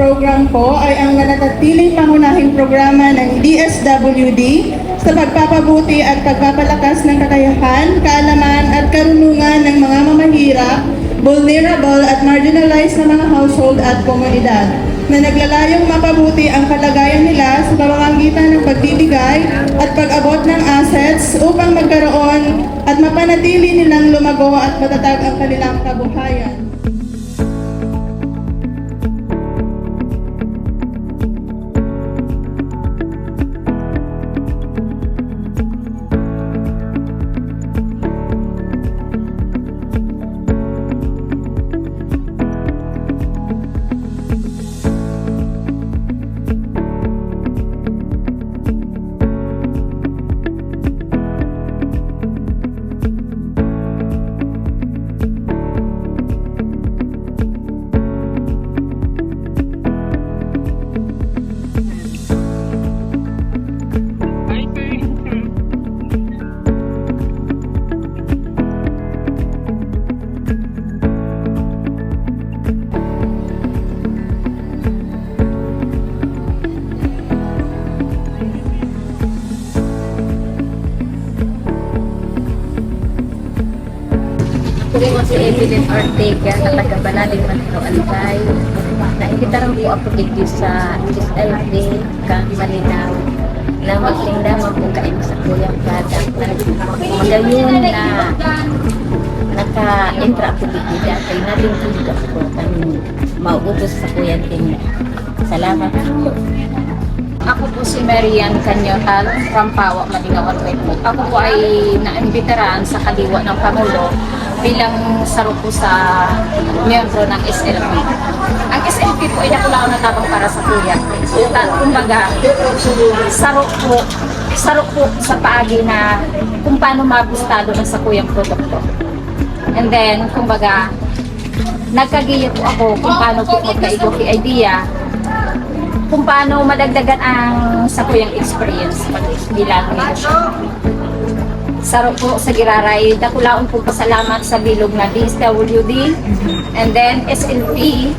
Program po ay ang nanatatiling pangunahing programa ng DSWD sa pagpapabuti at pagpapalakas ng kakayahan, kaalaman at karunungan ng mga mamahirap, vulnerable at marginalized na mga household at komunidad na naglalayong mapabuti ang kalagayan nila sa pamamagitan ng pagbibigay at pag-abot ng assets upang magkaroon at mapanatili nilang lumago at matatag ang kanilang kabuhayan. Ako po si Evelyn Ortega na taga Banaling Manito Albay. Naimbitaran po ako dito sa SLD kang Malinaw na magtinda magbukain sa Kuyang Product magayon na naka-entra ako dito dati nalingkod ako kang maubos sa Kuyang Tinda. Salamat po. Ako po si Marian Canyotal from Pawa, Malingawan po. Ako po ay naimbitaran sa kaliwa ng Pangulo bilang saro sa miyembro ng SLP. Ang SLP po ay nakulaw na tabang para sa kuya. Kumbaga, saro po, saro po sa paagi na kung paano mabustado ng sa kuyang produkto. And then, kumbaga, nagkagiya po ako kung paano po magkaigo idea kung paano madagdagan ang sa kuyang experience bilang negosyo. Saro po sa Giraray, dakulaon po pasalamat sa bilog na DSWD and then SLP